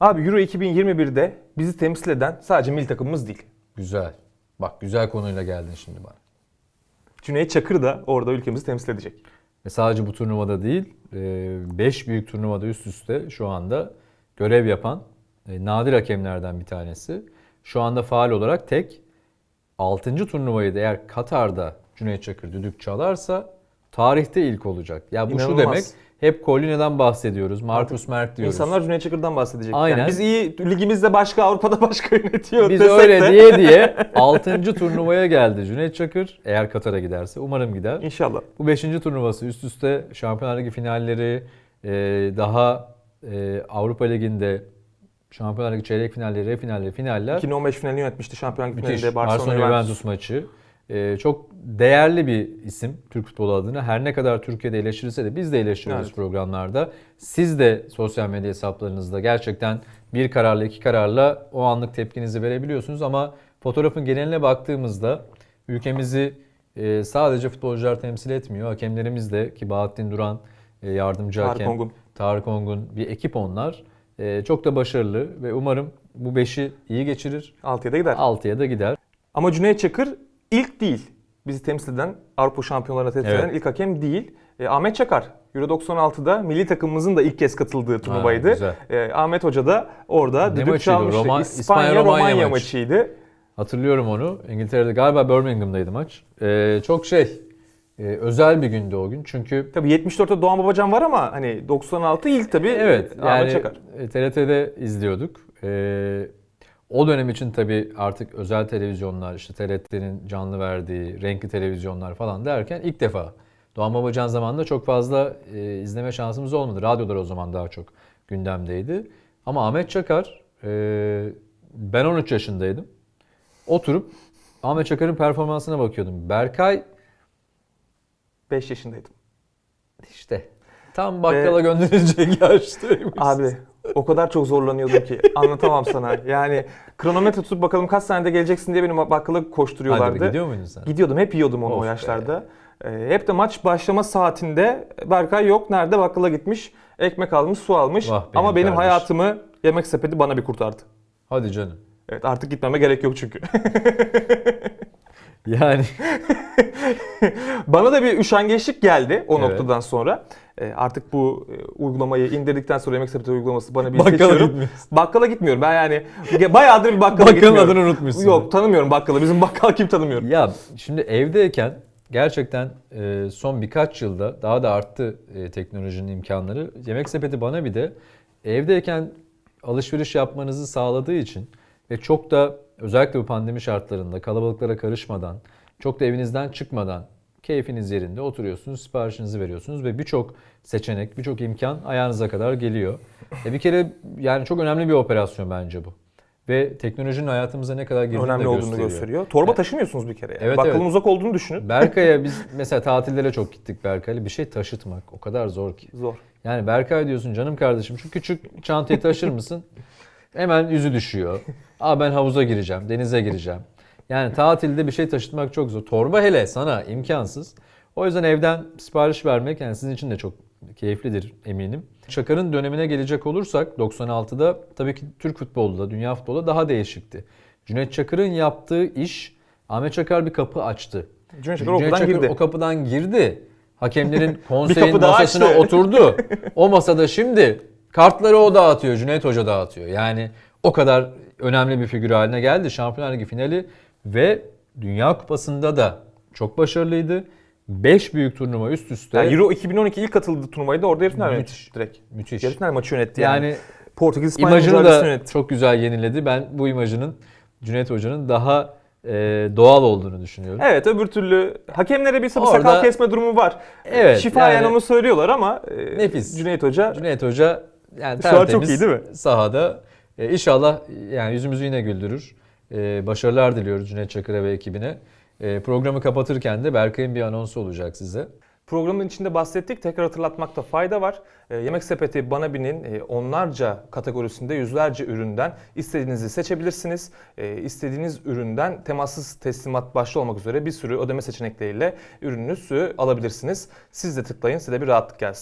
Abi Euro 2021'de bizi temsil eden sadece milli takımımız değil. Güzel. Bak güzel konuyla geldin şimdi bana. Cüneyt Çakır da orada ülkemizi temsil edecek. Ve sadece bu turnuvada değil, 5 büyük turnuvada üst üste şu anda görev yapan e, nadir hakemlerden bir tanesi. Şu anda faal olarak tek 6. turnuvayı da eğer Katar'da Cüneyt Çakır düdük çalarsa tarihte ilk olacak. Ya bu şu İnanılmaz. demek hep Colline'den bahsediyoruz, Marcus Merk diyoruz. İnsanlar Cüneyt Çakır'dan bahsedecek. Aynen. Yani biz iyi ligimizde başka Avrupa'da başka yönetiyor Biz desek öyle de- diye diye 6. turnuvaya geldi Cüneyt Çakır. Eğer Katar'a giderse umarım gider. İnşallah. Bu 5. turnuvası üst üste Şampiyonlar Ligi finalleri, e, daha e, Avrupa Ligi'nde Şampiyonlar Ligi çeyrek finalleri, finalleri, finaller. 2015 finalini yönetmişti Şampiyonlar Ligi finalinde Barcelona Juventus. maçı. E, çok değerli bir isim Türk futbolu adına. Her ne kadar Türkiye'de eleştirilse de biz de eleştiriyoruz Evet. programlarda. Siz de sosyal medya hesaplarınızda gerçekten bir kararla iki kararla o anlık tepkinizi verebiliyorsunuz ama fotoğrafın geneline baktığımızda ülkemizi e, sadece futbolcular temsil etmiyor. Hakemlerimiz de ki Bahattin Duran e, yardımcı Tarık hakem, Ongun. Tarık Ongun bir ekip onlar. E, çok da başarılı ve umarım bu beşi iyi geçirir. 6'ya da gider. 6'ya da gider. Ama Cüneyt Çakır ilk değil. Bizi temsil eden, Avrupa şampiyonlarına temsil Evet. eden ilk hakem değil. E, Ahmet Çakar. Euro 96'da milli takımımızın da ilk kez katıldığı turnuvaydı. E, Ahmet Hoca da orada Ne düdük maçıydı? çalmıştı. Roma- İspanya-Romanya İspanya-Romanya maçı. maçıydı. Hatırlıyorum onu. İngiltere'de galiba Birmingham'daydı maç. Ee, çok şey e, özel bir gündü o gün. Çünkü Tabii 74'te Doğan Babacan var ama hani 96 ilk tabii evet Ahmet yani Çakar. e, TRT'de izliyorduk. Ee, o dönem için tabii artık özel televizyonlar, işte TRT'nin canlı verdiği renkli televizyonlar falan derken ilk defa Doğan Babacan zamanında çok fazla e, izleme şansımız olmadı. Radyolar o zaman daha çok gündemdeydi. Ama Ahmet Çakar, e, ben 13 yaşındaydım. Oturup Ahmet Çakar'ın performansına bakıyordum. Berkay 5 yaşındaydım. işte tam bakkala gönderilecek yaştaymış. Abi o kadar çok zorlanıyordum ki anlatamam sana. Yani kronometre tutup bakalım kaç saniyede geleceksin diye benim bakkala koşturuyorlardı. Hadi be, gidiyor muydun sen? Gidiyordum hep yiyordum onu Of o be. yaşlarda. Ee, hep de maç başlama saatinde Berkay yok nerede bakkala gitmiş ekmek almış su almış Vah benim ama benim kardeşim. hayatımı yemek sepeti bana bir kurtardı. Hadi canım. Evet artık gitmeme gerek yok çünkü. Yani bana da bir üşengeçlik geldi o Evet. noktadan sonra. Ee, artık bu e, uygulamayı indirdikten sonra yemek sepeti uygulaması bana bir bakkala seçiyorum. gitmiyorsun. Bakkala gitmiyorum ben yani bayağıdır bir bakkala Bakkalın gitmiyorum. adını unutmuşsun. Yok tanımıyorum bakkalı bizim bakkal kim tanımıyorum. Ya şimdi evdeyken gerçekten e, son birkaç yılda daha da arttı e, teknolojinin imkanları. Yemek sepeti bana bir de evdeyken alışveriş yapmanızı sağladığı için ve çok da özellikle bu pandemi şartlarında kalabalıklara karışmadan, çok da evinizden çıkmadan keyfiniz yerinde oturuyorsunuz, siparişinizi veriyorsunuz ve birçok seçenek, birçok imkan ayağınıza kadar geliyor. E bir kere yani çok önemli bir operasyon bence bu. Ve teknolojinin hayatımıza ne kadar girdiğini Önemli de olduğunu gösteriyor. gösteriyor. Torba taşımıyorsunuz bir kere. Yani. Evet, Bakkalın evet. uzak olduğunu düşünün. Berkay'a biz mesela tatillere çok gittik Berkay'la. Bir şey taşıtmak o kadar zor ki. Zor. Yani Berkay diyorsun canım kardeşim şu küçük çantayı taşır mısın? Hemen yüzü düşüyor. Aa ben havuza gireceğim, denize gireceğim. Yani tatilde bir şey taşıtmak çok zor. Torba hele sana imkansız. O yüzden evden sipariş vermek yani sizin için de çok keyiflidir eminim. Çakar'ın dönemine gelecek olursak 96'da tabii ki Türk futbolu da dünya futbolu da daha değişikti. Cüneyt Çakır'ın yaptığı iş Ahmet Çakar bir kapı açtı. Cüneyt Çakır o kapıdan Çakır girdi. o kapıdan girdi. Hakemlerin konseyin masasına oturdu. O masada şimdi kartları o dağıtıyor, Cüneyt Hoca dağıtıyor. Yani o kadar önemli bir figür haline geldi. Şampiyonlar Ligi finali ve Dünya Kupası'nda da çok başarılıydı. 5 büyük turnuva üst üste. Yani Euro 2012 ilk katıldığı turnuvayı da orada yarı final Müthiş. direkt. müthiş. Yarı final maçı yönetti yani. Yani Portekiz İspanya imajını da yönetti. çok güzel yeniledi. Ben bu imajının Cüneyt Hoca'nın daha e, doğal olduğunu düşünüyorum. Evet öbür türlü hakemlere bir sakal Orada- kesme durumu var. Evet, Şifayen yani- onu söylüyorlar ama e, Nefis. Cüneyt Hoca Cüneyt Hoca yani an çok tertemiz iyi değil mi? sahada. E, inşallah yani yüzümüzü yine güldürür. E, başarılar diliyoruz Cüneyt Çakır'a ve ekibine. E, programı kapatırken de Berkay'ın bir anonsu olacak size. Programın içinde bahsettik. Tekrar hatırlatmakta fayda var. E, Yemek Sepeti Banabi'nin e, onlarca kategorisinde yüzlerce üründen istediğinizi seçebilirsiniz. E, istediğiniz üründen temassız teslimat başta olmak üzere bir sürü ödeme seçenekleriyle ürününüzü alabilirsiniz. Siz de tıklayın size bir rahatlık gelsin.